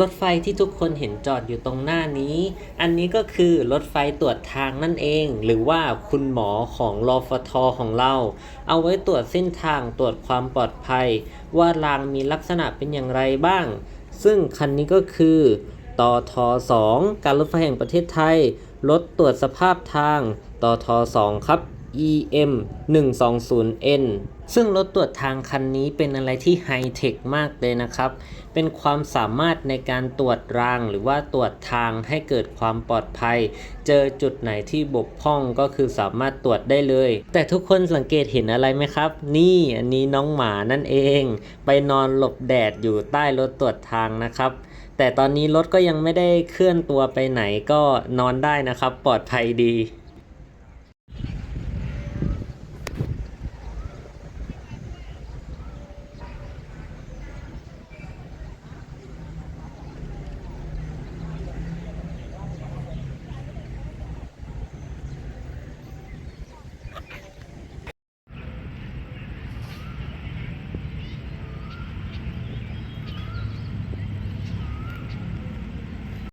รถไฟที่ทุกคนเห็นจอดอยู่ตรงหน้านี้ อันนี้ก็คือรถไฟตรวจทางนั่นเอง หรือว่าคุณหมอของรอฟทของเรา เอาไว้ตรวจเส้นทางตรวจความปลอดภัย ว่ารางมีลักษณะเป็นอย่างไรบ้าง ซึ่งคันนี้ก็คือตอทอ2การรถไฟแห่งประเทศไทย รถตรวจสภาพทางตอทอ2ครับ EM 120N ซึ่งรถตรวจทางคันนี้เป็นอะไรที่ไฮเทคมากเลยนะครับ เป็นความสามารถในการตรวจรางหรือว่าตรวจทางให้เกิดความปลอดภัย เจอจุดไหนที่บกพร่องก็คือสามารถตรวจได้เลย แต่ทุกคนสังเกตเห็นอะไรไหมครับ นี่อันนี้น้องหมานั่นเอง ไปนอนหลบแดดอยู่ใต้รถตรวจทางนะครับ แต่ตอนนี้รถก็ยังไม่ได้เคลื่อนตัวไปไหนก็นอนได้นะครับ ปลอดภัยดี